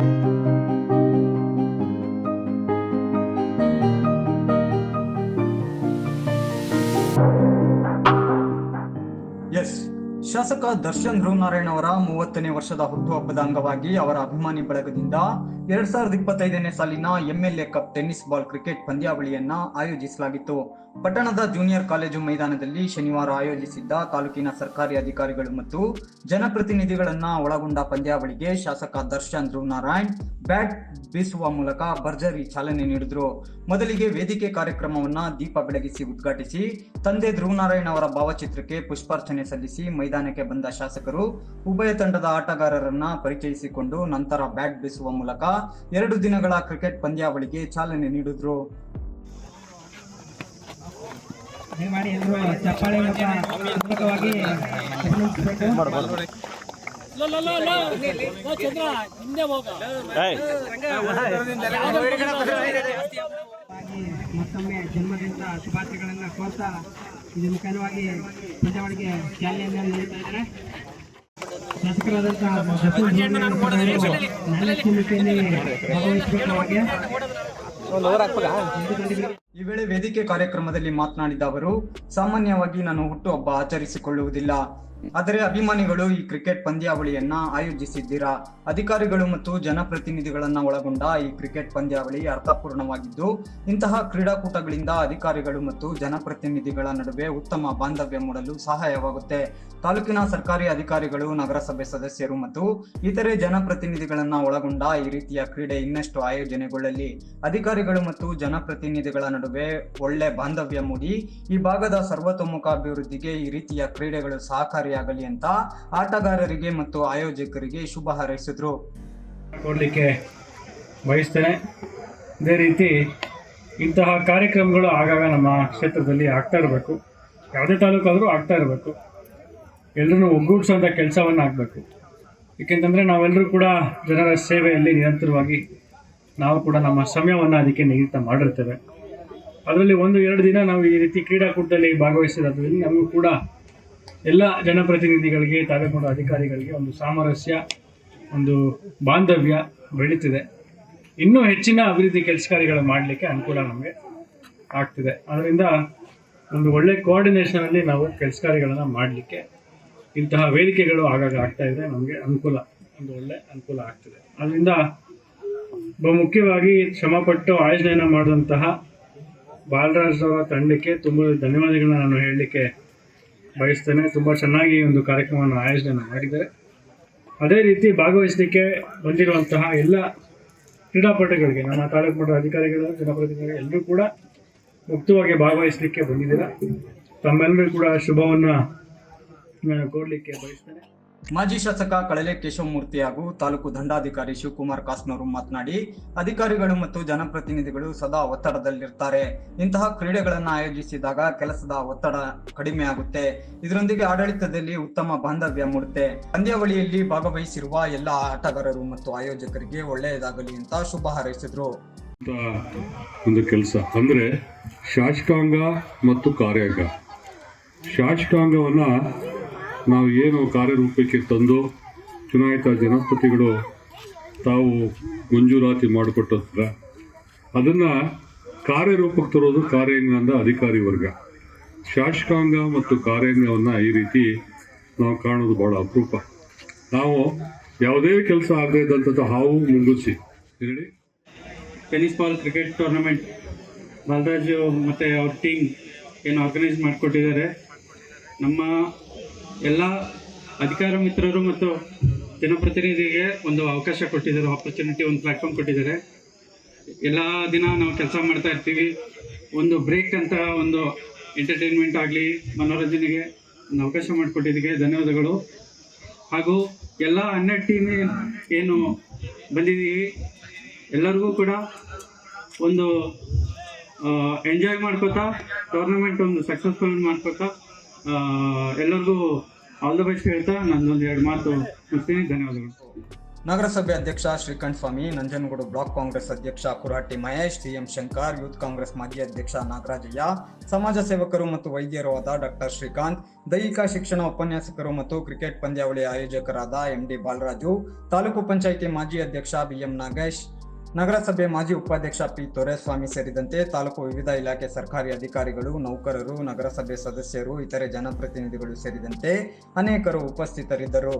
Thank you. ಶಾಸಕ ದರ್ಶನ್ ಧ್ರುವನಾರಾಯಣ್ ಅವರ ಮೂವತ್ತನೇ ವರ್ಷದ ಹುಟ್ಟುಹಬ್ಬದ ಅಂಗವಾಗಿ ಅವರ ಅಭಿಮಾನಿ ಬಳಗದಿಂದ ಎರಡ್ ಸಾವಿರದ ಇಪ್ಪತ್ತೈದನೇ ಸಾಲಿನ MLA cup tennis ball cricket ಪಂದ್ಯಾವಳಿಯನ್ನ ಆಯೋಜಿಸಲಾಗಿತ್ತು. ಪಟ್ಟಣದ ಜೂನಿಯರ್ ಕಾಲೇಜು ಮೈದಾನದಲ್ಲಿ ಶನಿವಾರ ಆಯೋಜಿಸಿದ್ದ ತಾಲೂಕಿನ ಸರ್ಕಾರಿ ಅಧಿಕಾರಿಗಳು ಮತ್ತು ಜನಪ್ರತಿನಿಧಿಗಳನ್ನ ಒಳಗೊಂಡ ಪಂದ್ಯಾವಳಿಗೆ ಶಾಸಕ ದರ್ಶನ್ ಧ್ರುವನಾರಾಯಣ್ ಬ್ಯಾಟ್ ಬೀಸುವ ಮೂಲಕ ಭರ್ಜರಿ ಚಾಲನೆ ನೀಡಿದ್ರು. ಮೊದಲಿಗೆ ವೇದಿಕೆ ಕಾರ್ಯಕ್ರಮವನ್ನ ದೀಪ ಬೆಳಗಿಸಿ ಉದ್ಘಾಟಿಸಿ ತಂದೆ ಧ್ರುವನಾರಾಯಣ ಅವರ ಭಾವಚಿತ್ರಕ್ಕೆ ಪುಷ್ಪಾರ್ಚನೆ ಸಲ್ಲಿಸಿ ಮೈದಾನಕ್ಕೆ ಬಂದ ಶಾಸಕರು ಉಭಯ ತಂಡದ ಆಟಗಾರರನ್ನ ಪರಿಚಯಿಸಿಕೊಂಡು ನಂತರ ಬ್ಯಾಟ್ ಬೀಸುವ ಮೂಲಕ ಎರಡು ದಿನಗಳ ಕ್ರಿಕೆಟ್ ಪಂದ್ಯಾವಳಿಗೆ ಚಾಲನೆ ನೀಡಿದ್ರು. ದಯಮಾಡಿ ಹಾಗಾಗಿ ಮತ್ತೊಮ್ಮೆ ಜನ್ಮದಿನದ ಶುಭಾಶಯಗಳನ್ನು ಕೋರ್ತಾ ಇದು ಮುಖ್ಯವಾಗಿ ಪಂದ್ಯಾವಳಿಗೆ ಚಾಲನೆಯನ್ನು ನೀಡ್ತಾ ಇದ್ದಾರೆ. ಶಾಸಕರಾದಂತಹ ದರ್ಶನ್ ಧ್ರುವನಾರಾಯಣ್ ಈ ವೇಳೆ ವೇದಿಕೆ ಕಾರ್ಯಕ್ರಮದಲ್ಲಿ ಮಾತನಾಡಿದ ಅವರು, ಸಾಮಾನ್ಯವಾಗಿ ನಾನು ಹುಟ್ಟುಹಬ್ಬ ಆಚರಿಸಿಕೊಳ್ಳುವುದಿಲ್ಲ. ಆದರೆ ಅಭಿಮಾನಿಗಳು ಈ ಕ್ರಿಕೆಟ್ ಪಂದ್ಯಾವಳಿಯನ್ನ ಆಯೋಜಿಸಿದ್ದೀರಾ? ಅಧಿಕಾರಿಗಳು ಮತ್ತು ಜನಪ್ರತಿನಿಧಿಗಳನ್ನ ಒಳಗೊಂಡ ಈ ಕ್ರಿಕೆಟ್ ಪಂದ್ಯಾವಳಿ ಅರ್ಥಪೂರ್ಣವಾಗಿದ್ದು, ಇಂತಹ ಕ್ರೀಡಾಕೂಟಗಳಿಂದ ಅಧಿಕಾರಿಗಳು ಮತ್ತು ಜನಪ್ರತಿನಿಧಿಗಳ ನಡುವೆ ಉತ್ತಮ ಬಾಂಧವ್ಯ ಮೂಡಲು ಸಹಾಯವಾಗುತ್ತೆ. ತಾಲೂಕಿನ ಸರ್ಕಾರಿ ಅಧಿಕಾರಿಗಳು, ನಗರಸಭೆ ಸದಸ್ಯರು ಮತ್ತು ಇತರೆ ಜನಪ್ರತಿನಿಧಿಗಳನ್ನ ಒಳಗೊಂಡ ಈ ರೀತಿಯ ಕ್ರೀಡೆ ಇನ್ನಷ್ಟು ಆಯೋಜನೆಗೊಳ್ಳಲಿ. ಅಧಿಕಾರಿಗಳು ಮತ್ತು ಜನಪ್ರತಿನಿಧಿಗಳ ನಡುವೆ ಒಳ್ಳೆ ಬಾಂಧವ್ಯ ಮೂಡಿ, ಈ ಭಾಗದ ಸರ್ವತೋಮುಖ ಅಭಿವೃದ್ಧಿಗೆ ಈ ರೀತಿಯ ಕ್ರೀಡೆಗಳು ಸಹಕಾರಿಯಾಗಲಿ ಅಂತ ಆಟಗಾರರಿಗೆ ಮತ್ತು ಆಯೋಜಕರಿಗೆ ಶುಭ ಹಾರೈಸಿದ್ರು. ಕೊಡಲಿಕ್ಕೆ ಬಯಸ್ತೇನೆ. ಅದೇ ರೀತಿ ಇಂತಹ ಕಾರ್ಯಕ್ರಮಗಳು ಆಗಾಗ ನಮ್ಮ ಕ್ಷೇತ್ರದಲ್ಲಿ ಆಗ್ತಾ ಇರಬೇಕು. ಯಾವುದೇ ತಾಲೂಕಾದರೂ ಆಗ್ತಾ ಇರಬೇಕು. ಎಲ್ಲರೂ ಒಗ್ಗೂಡಿಸುವಂಥ ಕೆಲಸವನ್ನು ಆಗಬೇಕು. ಏಕೆಂತಂದರೆ ನಾವೆಲ್ಲರೂ ಕೂಡ ಜನರ ಸೇವೆಯಲ್ಲಿ ನಿರಂತರವಾಗಿ ನಾವು ಕೂಡ ನಮ್ಮ ಸಮಯವನ್ನು ಅದಕ್ಕೆ ನಿಗದಿತ ಮಾಡಿರ್ತೇವೆ. ಅದರಲ್ಲಿ ಒಂದು, ಎರಡು ದಿನ ನಾವು ಈ ರೀತಿ ಕ್ರೀಡಾಕೂಟದಲ್ಲಿ ಭಾಗವಹಿಸಿರೋದ್ರಿಂದ ನಮಗೂ ಕೂಡ ಎಲ್ಲ ಜನಪ್ರತಿನಿಧಿಗಳಿಗೆ, ತಾಲೂಕು ಅಧಿಕಾರಿಗಳಿಗೆ ಒಂದು ಸಾಮರಸ್ಯ, ಒಂದು ಬಾಂಧವ್ಯ ಬೆಳೀತಿದೆ. ಇನ್ನೂ ಹೆಚ್ಚಿನ ಅಭಿವೃದ್ಧಿ ಕೆಲಸ ಕಾರ್ಯಗಳು ಮಾಡಲಿಕ್ಕೆ ಅನುಕೂಲ ನಮಗೆ ಆಗ್ತಿದೆ. ಅದರಿಂದ ಒಂದು ಒಳ್ಳೆ ಕೋಆರ್ಡಿನೇಷನಲ್ಲಿ ನಾವು ಕೆಲಸ ಕಾರ್ಯಗಳನ್ನು ಮಾಡಲಿಕ್ಕೆ ಇಂತಹ ವೇದಿಕೆಗಳು ಆಗಾಗ ಆಗ್ತಾ ಇದೆ. ನಮಗೆ ಅನುಕೂಲ, ಒಂದು ಒಳ್ಳೆ ಅನುಕೂಲ ಆಗ್ತಿದೆ. ಅದರಿಂದ ಬಹುಮುಖ್ಯವಾಗಿ ಶ್ರಮಪಟ್ಟು ಆಯೋಜನೆಯನ್ನು ಮಾಡಿದಂತಹ ಬಾಲರಾಜ್ ಅವರ ತಂಡಕ್ಕೆ ತುಂಬ ಧನ್ಯವಾದಗಳನ್ನ ನಾನು ಹೇಳಲಿಕ್ಕೆ ಬಯಸ್ತೇನೆ. ತುಂಬ ಚೆನ್ನಾಗಿ ಒಂದು ಕಾರ್ಯಕ್ರಮವನ್ನು ಆಯೋಜನೆ ಮಾಡಿದ್ದಾರೆ. ಅದೇ ರೀತಿ ಭಾಗವಹಿಸಲಿಕ್ಕೆ ಬಂದಿರುವಂತಹ ಎಲ್ಲ ಕ್ರೀಡಾಪಟುಗಳಿಗೆ, ನಮ್ಮ ತಾಲೂಕು ಮಟ್ಟದ ಅಧಿಕಾರಿಗಳು, ಜನಪ್ರತಿನಿಧಿಗಳು ಎಲ್ಲರೂ ಕೂಡ ಮುಕ್ತವಾಗಿ ಭಾಗವಹಿಸಲಿಕ್ಕೆ ಬಂದಿದ್ದೀರಾ. ತಮ್ಮೆಲ್ಲರೂ ಕೂಡ ಶುಭವನ್ನು ನಾನು ಕೋರಲಿಕ್ಕೆ ಬಯಸ್ತೇನೆ. ಮಾಜಿ ಶಾಸಕ ಕಳಲೆ ಕೇಶವಮೂರ್ತಿ ಹಾಗೂ ತಾಲೂಕು ದಂಡಾಧಿಕಾರಿ ಶಿವಕುಮಾರ್ ಕಾಸ್ನವರು ಮಾತನಾಡಿ, ಅಧಿಕಾರಿಗಳು ಮತ್ತು ಜನಪ್ರತಿನಿಧಿಗಳು ಸದಾ ಒತ್ತಡದಲ್ಲಿರ್ತಾರೆ. ಇಂತಹ ಕ್ರೀಡೆಗಳನ್ನು ಆಯೋಜಿಸಿದಾಗ ಕೆಲಸದ ಒತ್ತಡ ಕಡಿಮೆ ಆಗುತ್ತೆ. ಇದರೊಂದಿಗೆ ಆಡಳಿತದಲ್ಲಿ ಉತ್ತಮ ಬಾಂಧವ್ಯ ಮೂಡುತ್ತೆ. ಪಂದ್ಯಾವಳಿಯಲ್ಲಿ ಭಾಗವಹಿಸಿರುವ ಎಲ್ಲ ಆಟಗಾರರು ಮತ್ತು ಆಯೋಜಕರಿಗೆ ಒಳ್ಳೆಯದಾಗಲಿ ಅಂತ ಶುಭ ಹಾರೈಸಿದ್ರು. ಒಂದು ಕೆಲಸ ಅಂದ್ರೆ ಶಾಸಕಾಂಗ ಮತ್ತು ಕಾರ್ಯಾಂಗ. ಶಾಸಕಾಂಗವನ್ನು ನಾವು ಏನು ಕಾರ್ಯರೂಪಕ್ಕೆ ತಂದು ಚುನಾಯಿತ ಜನಪ್ರತಿಗಳು ತಾವು ಮಂಜೂರಾತಿ ಮಾಡಿಕೊಟ್ಟಿರ್ತಾರೆ ಅದನ್ನು ಕಾರ್ಯರೂಪಕ್ಕೆ ತರೋದು ಕಾರ್ಯಾಂಗದ ಅಧಿಕಾರಿ ವರ್ಗ. ಶಾಸಕಾಂಗ ಮತ್ತು ಕಾರ್ಯಾಂಗವನ್ನು ಈ ರೀತಿ ನಾವು ಕಾಣೋದು ಭಾಳ ಅಪರೂಪ. ನಾವು ಯಾವುದೇ ಕೆಲಸ ಆಗದೇ ಇದ್ದಂಥದ್ದು ಹಾವು ಮುಂಗುಸಿ ಹೇಳಿ. Tennis ball cricket tournament, Balaraju ಮತ್ತು ಅವ್ರ ಟೀಮ್ ಏನು ಆರ್ಗನೈಸ್ ಮಾಡಿಕೊಟ್ಟಿದ್ದಾರೆ. ನಮ್ಮ ಎಲ್ಲ ಅಧಿಕಾರ ಮಿತ್ರರು ಮತ್ತು ಜನಪ್ರತಿನಿಧಿಗೆ ಒಂದು ಅವಕಾಶ ಕೊಟ್ಟಿದ್ದಾರೆ ಆಪರ್ಚುನಿಟಿ ಒಂದು ಪ್ಲ್ಯಾಟ್ಫಾರ್ಮ್ ಕೊಟ್ಟಿದ್ದಾರೆ. ಎಲ್ಲ ದಿನ ನಾವು ಕೆಲಸ ಮಾಡ್ತಾ ಇರ್ತೀವಿ. ಒಂದು ಬ್ರೇಕ್ ಅಂತ ಒಂದು ಎಂಟರ್ಟೈನ್ಮೆಂಟ್ ಆಗಲಿ, ಮನೋರಂಜನೆಗೆ ಒಂದು ಅವಕಾಶ ಮಾಡಿಕೊಟ್ಟಿದ್ದಕ್ಕೆ ಧನ್ಯವಾದಗಳು. ಹಾಗೂ ಎಲ್ಲ ಹನ್ನೆರಡು ಟೀಮ್ ಏನು ಬಂದಿದ್ದೀವಿ, ಎಲ್ಲರಿಗೂ ಕೂಡ ಒಂದು ಎಂಜಾಯ್ ಮಾಡ್ಕೋತಾ ಟೂರ್ನಮೆಂಟ್ ಒಂದು ಸಕ್ಸಸ್ಫುಲ್ ಮಾಡ್ಕೋತಾ ಎಲ್ಲರಿಗೂ ಆಲ್ ದ ಬೆಸ್ಟ್ ಹೇಳ್ತಾ ನಂದೊಂದು ಎರಡು ಮಾತು ಮುಗಿಸ್ತೀನಿ. ಧನ್ಯವಾದಗಳು. ನಗರಸಭೆ ಅಧ್ಯಕ್ಷ ಶ್ರೀಕಂಠ ಸ್ವಾಮಿ, ನಂಜನಗೂಡು ಬ್ಲಾಕ್ ಕಾಂಗ್ರೆಸ್ ಅಧ್ಯಕ್ಷ ಕುರಾಟಿ ಮಹೇಶ್, ಸಿಎಂ ಶಂಕರ್, ಯೂತ್ ಕಾಂಗ್ರೆಸ್ ಮಾಜಿ ಅಧ್ಯಕ್ಷ ನಾಗರಾಜಯ್ಯ, ಸಮಾಜ ಸೇವಕರು ಮತ್ತು ವೈದ್ಯರು ಆದ ಡಾಕ್ಟರ್ ಶ್ರೀಕಾಂತ್, ದೈಹಿಕ ಶಿಕ್ಷಣ ಉಪನ್ಯಾಸಕರು ಮತ್ತು ಕ್ರಿಕೆಟ್ ಪಂದ್ಯಾವಳಿ ಆಯೋಜಕರಾದ ಎಂಡಿ ಬಾಲರಾಜು, ತಾಲೂಕು ಪಂಚಾಯಿತಿ ಮಾಜಿ ಅಧ್ಯಕ್ಷ ಬಿಎಂ ನಾಗೇಶ್ ನಗರಸಭೆ ಮಾಜಿ ಉಪಾಧ್ಯಕ್ಷ ಪಿ ದೊರೆಸ್ವಾಮಿ ಸೇರಿದಂತೆ ತಾಲೂಕು ವಿವಿಧ ಇಲಾಖೆ ಸರ್ಕಾರಿ ಅಧಿಕಾರಿಗಳು, ನೌಕರರು, ನಗರಸಭೆ ಸದಸ್ಯರು, ಇತರೆ ಜನಪ್ರತಿನಿಧಿಗಳು ಸೇರಿದಂತೆ ಅನೇಕರು ಉಪಸ್ಥಿತರಿದ್ದರು.